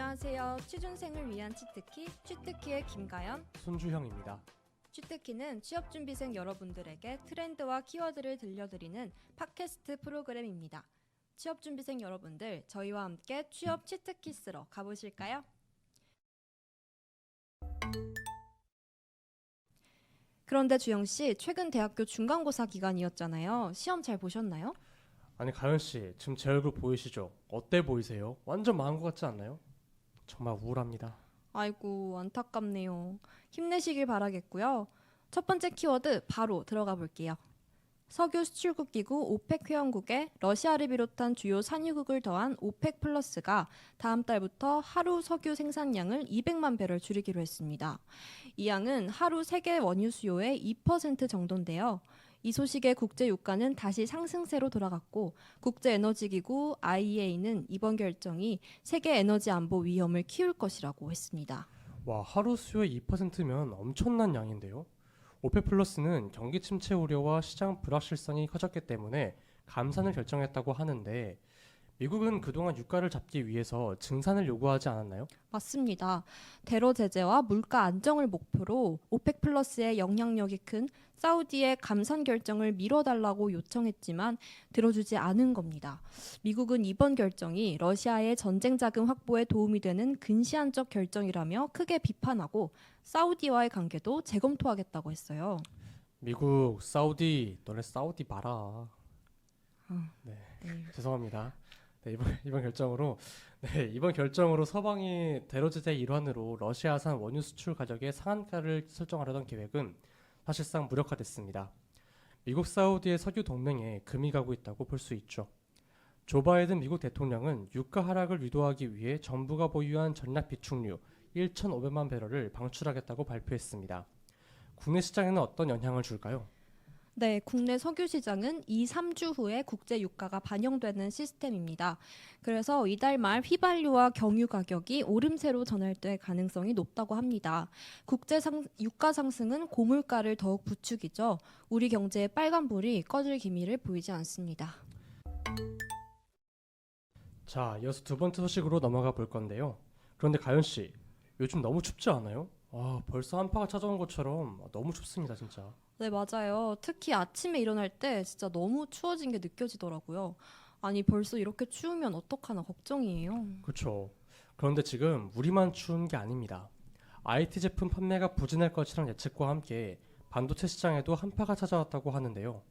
안녕하세요. 취준생을 위한 치트키, 취트키의 김가연. 손주형입니다. 취트키는 취업준비생 여러분들에게 트렌드와 키워드를 들려드리는 팟캐스트 프로그램입니다. 취업준비생 여러분들, 저희와 함께 취업 치트키 쓰러 가보실까요? 그런데 주영 씨, 최근 대학교 중간고사 기간이었잖아요. 시험 잘 보셨나요? 아니 가연 씨 지금 제 얼굴 보이시죠? 어때 보이세요? 완전 망한 것 같지 않나요? 정말 우울합니다. 아이고 안타깝네요. 힘내시길 바라겠고요. 첫 번째 키워드 바로 들어가 볼게요. 석유 수출국 기구 오펙 회원국에 러시아를 비롯한 주요 산유국을 더한 오펙 플러스가 다음 달부터 하루 석유 생산량을 200만 배럴 줄이기로 했습니다. 이 양은 하루 세계 원유 수요의 2% 정도인데요. 이 소식에 국제 유가는 다시 상승세로 돌아갔고 국제 에너지 기구 IEA는 이번 결정이 세계 에너지 안보 위험을 키울 것이라고 했습니다. 와 하루 수요의 2%면 엄청난 양인데요. 오페 플러스는 경기 침체 우려와 시장 불확실성이 커졌기 때문에 감산을 결정했다고 하는데 미국은 그동안 유가를 잡기 위해서 증산을 요구하지 않았나요? 맞습니다. 대러 제재와 물가 안정을 목표로 오펙 플러스의 영향력이 큰 사우디의 감산 결정을 미뤄달라고 요청했지만 들어주지 않은 겁니다. 미국은 이번 결정이 러시아의 전쟁 자금 확보에 도움이 되는 근시안적 결정이라며 크게 비판하고 사우디와의 관계도 재검토하겠다고 했어요. 미국, 사우디, 너네 사우디 봐라. 네. 죄송합니다. 네, 이번 이번 결정으로 네, 이번 결정으로 서방이 대러 제재의 일환으로 러시아산 원유 수출 가격의 상한가를 설정하려던 계획은 사실상 무력화됐습니다. 미국 사우디의 석유 동맹에 금이 가고 있다고 볼 수 있죠. 조 바이든 미국 대통령은 유가 하락을 유도하기 위해 정부가 보유한 전략 비축류 1,500만 배럴을 방출하겠다고 발표했습니다. 국내 시장에는 어떤 영향을 줄까요? 네, 국내 석유 시장은 2, 3주 후에 국제 유가가 반영되는 시스템입니다. 그래서 이달 말 휘발유와 경유 가격이 오름세로 전환될 가능성이 높다고 합니다. 국제 상, 유가 상승은 고물가를 더욱 부추기죠. 우리 경제의 빨간불이 꺼질 기미를 보이지 않습니다. 자, 이어서 두 번째 소식으로 넘어가 볼 건데요. 그런데 가연 씨, 요즘 너무 춥지 않아요? 와, 벌써 한파가 찾아온 것처럼 너무 춥습니다, 진짜. 네, 맞아요. 특히 아침에 일어날 때 진짜 너무 추워진 게 느껴지더라고요. 아니, 벌써 이렇게 추우면 어떡하나 걱정이에요. 그렇죠. 그런데 지금 우리만 추운 게 아닙니다. IT 제품 판매가 부진할 것이란 예측과 함께 반도체 시장에도 한파가 찾아왔다고 하는데요.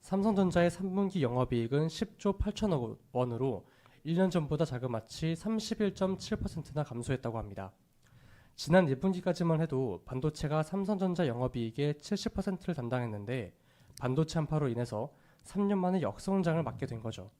삼성전자의 3분기 영업이익은 10조 8천억 원으로 1년 전보다 자그마치 31.7%나 감소했다고 합니다. 지난 1분기까지만 해도 반도체가 삼성전자 영업이익의 70%를 담당했는데 반도체 한파로 인해서 3년 만에 역성장을 맞게 된 거죠.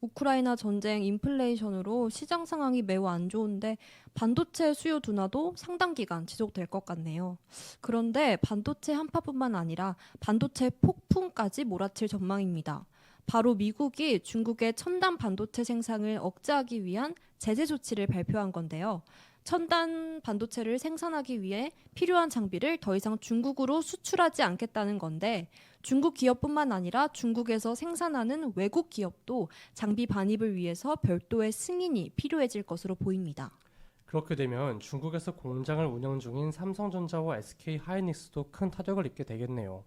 우크라이나 전쟁, 인플레이션으로 시장 상황이 매우 안 좋은데 반도체 수요 둔화도 상당 기간 지속될 것 같네요. 그런데 반도체 한파뿐만 아니라 반도체 폭풍까지 몰아칠 전망입니다. 바로 미국이 중국의 첨단 반도체 생산을 억제하기 위한 제재 조치를 발표한 건데요. 첨단 반도체를 생산하기 위해 필요한 장비를 더 이상 중국으로 수출하지 않겠다는 건데 중국 기업뿐만 아니라 중국에서 생산하는 외국 기업도 장비 반입을 위해서 별도의 승인이 필요해질 것으로 보입니다. 그렇게 되면 중국에서 공장을 운영 중인 삼성전자와 SK 하이닉스도 큰 타격을 입게 되겠네요.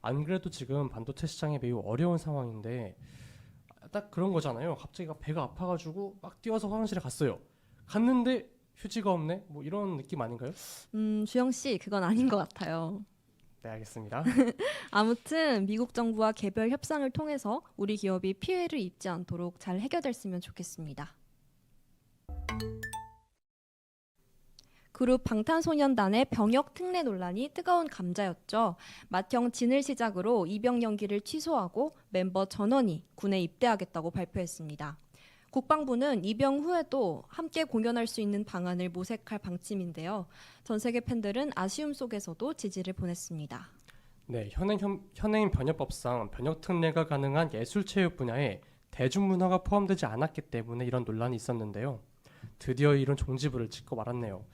안 그래도 지금 반도체 시장이 매우 어려운 상황인데 딱 그런 거잖아요. 갑자기 배가 아파가지고 막 뛰어서 화장실에 갔어요. 갔는데 휴지가 없네. 뭐 이런 느낌 아닌가요? 음, 주영 씨, 그건 아닌 것 같아요. 네, 알겠습니다. 아무튼 미국 정부와 개별 협상을 통해서 우리 기업이 피해를 입지 않도록 잘 해결됐으면 좋겠습니다. 그룹 방탄소년단의 병역 특례 논란이 뜨거운 감자였죠. 맏형 진을 시작으로 입영 연기를 취소하고 멤버 전원이 군에 입대하겠다고 발표했습니다. 국방부는 입영 후에도 함께 공연할 수 있는 방안을 모색할 방침인데요. 전 세계 팬들은 아쉬움 속에서도 지지를 보냈습니다. 네, 현행 현, 현행 변협법상 변역 특례가 가능한 예술체육 분야에 대중문화가 포함되지 않았기 때문에 이런 논란이 있었는데요. 드디어 이런 종지부를 찍고 말았네요.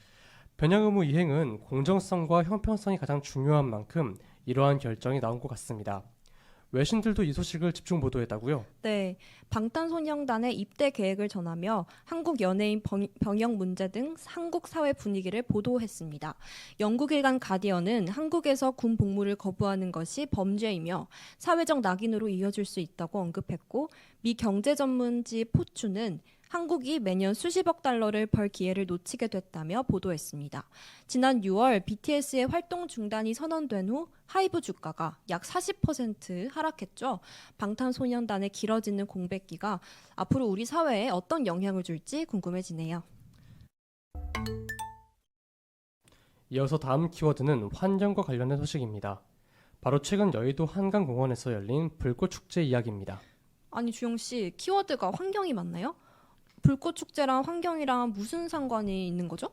변형 의무 이행은 공정성과 형평성이 가장 중요한 만큼 이러한 결정이 나온 것 같습니다. 외신들도 이 소식을 집중 보도했다고요? 네, 방탄소년단의 입대 계획을 전하며 한국 연예인 병- 병역 문제 등 한국 사회 분위기를 보도했습니다. 영국 일간 가디언은 한국에서 군 복무를 거부하는 것이 범죄이며 사회적 낙인으로 이어질 수 있다고 언급했고 미 경제 전문지 포추는 한국이 매년 수십억 달러를 벌 기회를 놓치게 됐다며 보도했습니다. 지난 6월 BTS의 활동 중단이 선언된 후 하이브 주가가 약 40% 하락했죠. 방탄소년단의 길어지는 공백기가 앞으로 우리 사회에 어떤 영향을 줄지 궁금해지네요. 이어서 다음 키워드는 환경과 관련된 소식입니다. 바로 최근 여의도 한강공원에서 열린 불꽃 축제 이야기입니다. 아니 주영 씨, 키워드가 환경이 맞나요? 불꽃 축제랑 환경이랑 무슨 상관이 있는 거죠?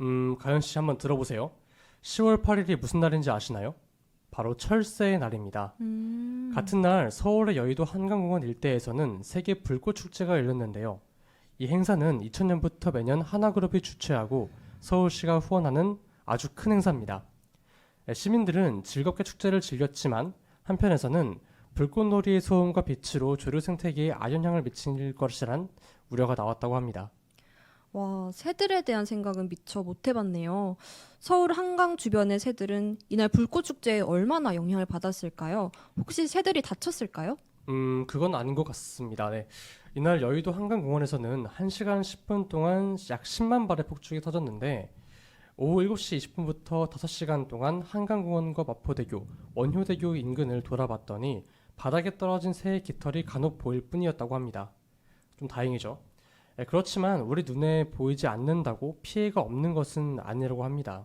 음, 가연 씨 한번 들어보세요. 10월 8일이 무슨 날인지 아시나요? 바로 철새의 날입니다. 음. 같은 날 서울의 여의도 한강공원 일대에서는 세계 불꽃 축제가 열렸는데요. 이 행사는 2000년부터 매년 하나그룹이 주최하고 서울시가 후원하는 아주 큰 행사입니다. 네, 시민들은 즐겁게 축제를 즐겼지만 한편에서는 불꽃놀이의 소음과 빛으로 조류 생태계에 악영향을 미칠 것이란 우려가 나왔다고 합니다. 와, 새들에 대한 생각은 미처 못 해봤네요. 서울 한강 주변의 새들은 이날 불꽃 축제에 얼마나 영향을 받았을까요? 혹시 새들이 다쳤을까요? 음, 그건 아닌 것 같습니다. 네. 이날 여의도 한강공원에서는 1시간 10분 동안 약 10만 발의 폭죽이 터졌는데 오후 7시 20분부터 5시간 동안 한강공원과 마포대교, 원효대교 인근을 돌아봤더니 바닥에 떨어진 새의 깃털이 간혹 보일 뿐이었다고 합니다. 좀 다행이죠. 네, 그렇지만 우리 눈에 보이지 않는다고 피해가 없는 것은 아니라고 합니다.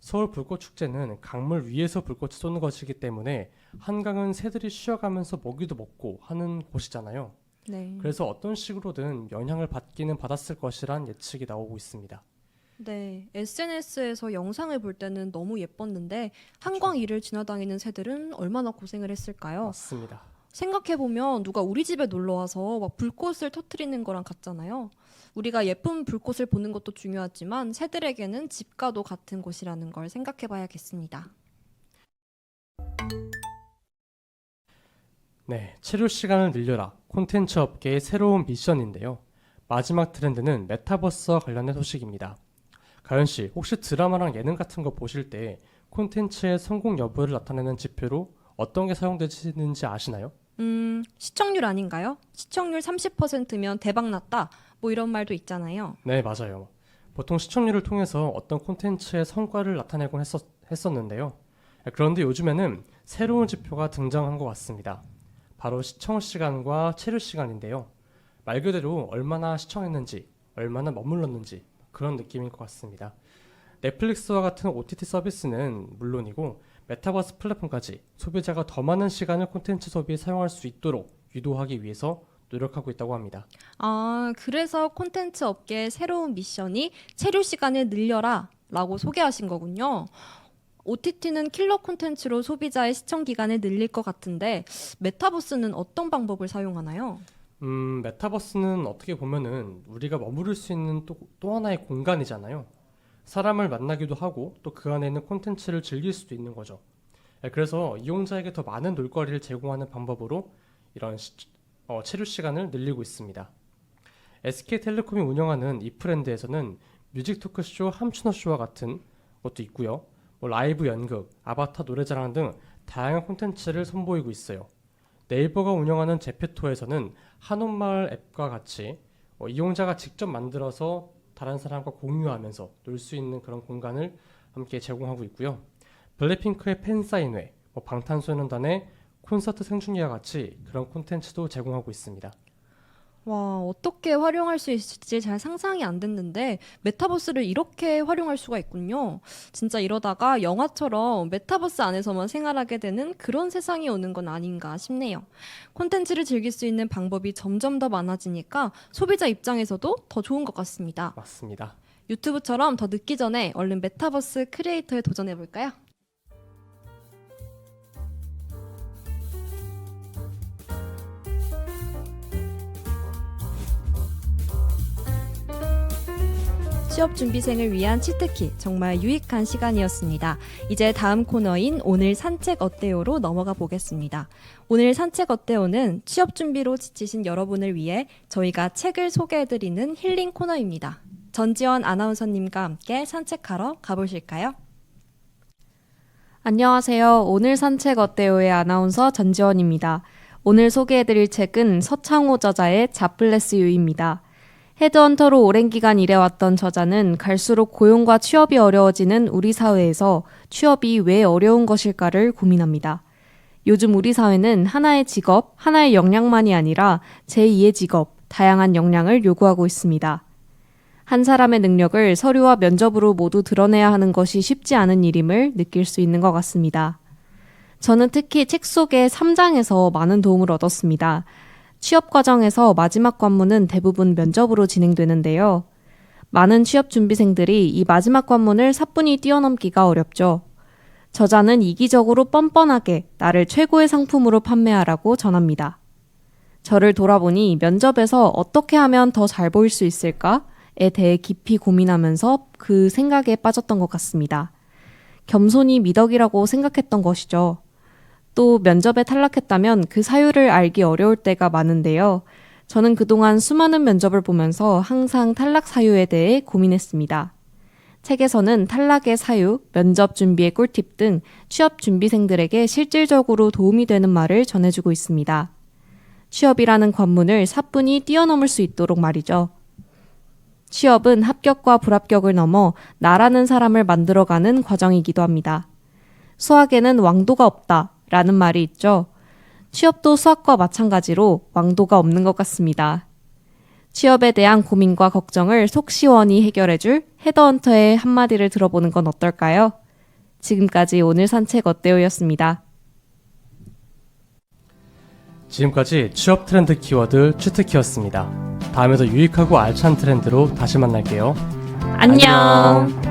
서울 불꽃 축제는 강물 위에서 불꽃이 쏘는 것이기 때문에 한강은 새들이 쉬어가면서 먹이도 먹고 하는 곳이잖아요. 네. 그래서 어떤 식으로든 영향을 받기는 받았을 것이란 예측이 나오고 있습니다. 네, SNS에서 영상을 볼 때는 너무 예뻤는데 한강 위를 지나다니는 새들은 얼마나 고생을 했을까요? 맞습니다. 생각해 보면 누가 우리 집에 놀러 와서 막 불꽃을 터트리는 거랑 같잖아요. 우리가 예쁜 불꽃을 보는 것도 중요하지만 새들에게는 집과도 같은 곳이라는 걸 생각해 봐야겠습니다. 네, 체류 시간을 늘려라. 콘텐츠 업계의 새로운 미션인데요. 마지막 트렌드는 메타버스와 관련된 소식입니다. 가연 씨, 혹시 드라마랑 예능 같은 거 보실 때 콘텐츠의 성공 여부를 나타내는 지표로 어떤 게 사용되시는지 아시나요? 음, 시청률 아닌가요? 시청률 30%면 대박 났다. 뭐 이런 말도 있잖아요. 네, 맞아요. 보통 시청률을 통해서 어떤 콘텐츠의 성과를 나타내곤 했었, 했었는데요. 그런데 요즘에는 새로운 지표가 등장한 것 같습니다. 바로 시청 시간과 체류 시간인데요. 말 그대로 얼마나 시청했는지, 얼마나 머물렀는지 그런 느낌일 것 같습니다. 넷플릭스와 같은 OTT 서비스는 물론이고 메타버스 플랫폼까지 소비자가 더 많은 시간을 콘텐츠 소비에 사용할 수 있도록 유도하기 위해서 노력하고 있다고 합니다. 아, 그래서 콘텐츠 업계의 새로운 미션이 체류 시간을 늘려라 라고 소개하신 거군요. OTT는 킬러 콘텐츠로 소비자의 시청 기간을 늘릴 것 같은데 메타버스는 어떤 방법을 사용하나요? 음, 메타버스는 어떻게 보면은 우리가 머무를 수 있는 또, 또 하나의 공간이잖아요. 사람을 만나기도 하고 또 그 안에 있는 콘텐츠를 즐길 수도 있는 거죠. 예, 그래서 이용자에게 더 많은 놀거리를 제공하는 방법으로 이런 시, 어, 체류 시간을 늘리고 있습니다. SK텔레콤이 운영하는 이프랜드에서는 뮤직 토크쇼 함춘어쇼와 같은 것도 있고요. 뭐 라이브 연극, 아바타 노래자랑 등 다양한 콘텐츠를 선보이고 있어요. 네이버가 운영하는 제페토에서는 한옥마을 앱과 같이 어, 이용자가 직접 만들어서 다른 사람과 공유하면서 놀 수 있는 그런 공간을 함께 제공하고 있고요. 블랙핑크의 팬사인회, 뭐 방탄소년단의 콘서트 생중계와 같이 그런 콘텐츠도 제공하고 있습니다. 와, 어떻게 활용할 수 있을지 잘 상상이 안 됐는데 메타버스를 이렇게 활용할 수가 있군요. 진짜 이러다가 영화처럼 메타버스 안에서만 생활하게 되는 그런 세상이 오는 건 아닌가 싶네요. 콘텐츠를 즐길 수 있는 방법이 점점 더 많아지니까 소비자 입장에서도 더 좋은 것 같습니다. 맞습니다. 유튜브처럼 더 늦기 전에 얼른 메타버스 크리에이터에 도전해 볼까요? 취업 준비생을 위한 치트키 정말 유익한 시간이었습니다. 이제 다음 코너인 오늘 산책 어때요로 넘어가 보겠습니다. 오늘 산책 어때요는 취업 준비로 지치신 여러분을 위해 저희가 책을 소개해드리는 힐링 코너입니다. 전지현 아나운서님과 함께 산책하러 가보실까요? 안녕하세요. 오늘 산책 어때요의 아나운서 전지원입니다. 오늘 소개해드릴 책은 서창호 저자의 자플레스 유입니다. 헤드헌터로 오랜 기간 일해왔던 저자는 갈수록 고용과 취업이 어려워지는 우리 사회에서 취업이 왜 어려운 것일까를 고민합니다. 요즘 우리 사회는 하나의 직업, 하나의 역량만이 아니라 제2의 직업, 다양한 역량을 요구하고 있습니다. 한 사람의 능력을 서류와 면접으로 모두 드러내야 하는 것이 쉽지 않은 일임을 느낄 수 있는 것 같습니다. 저는 특히 책 속의 3장에서 많은 도움을 얻었습니다. 취업 과정에서 마지막 관문은 대부분 면접으로 진행되는데요. 많은 취업 준비생들이 이 마지막 관문을 사뿐히 뛰어넘기가 어렵죠. 저자는 이기적으로 뻔뻔하게 나를 최고의 상품으로 판매하라고 전합니다. 저를 돌아보니 면접에서 어떻게 하면 더 잘 보일 수 있을까? 에 대해 깊이 고민하면서 그 생각에 빠졌던 것 같습니다. 겸손이 미덕이라고 생각했던 것이죠. 또 면접에 탈락했다면 그 사유를 알기 어려울 때가 많은데요. 저는 그동안 수많은 면접을 보면서 항상 탈락 사유에 대해 고민했습니다. 책에서는 탈락의 사유, 면접 준비의 꿀팁 등 취업 준비생들에게 실질적으로 도움이 되는 말을 전해주고 있습니다. 취업이라는 관문을 사뿐히 뛰어넘을 수 있도록 말이죠. 취업은 합격과 불합격을 넘어 나라는 사람을 만들어가는 과정이기도 합니다. 수학에는 왕도가 없다 라는 말이 있죠. 취업도 수학과 마찬가지로 왕도가 없는 것 같습니다. 취업에 대한 고민과 걱정을 속 시원히 해결해줄 헤더헌터의 한마디를 들어보는 건 어떨까요? 지금까지 오늘 산책 어때요였습니다. 지금까지 취업 트렌드 키워드 취트키였습니다. 다음에도 유익하고 알찬 트렌드로 다시 만날게요. 안녕.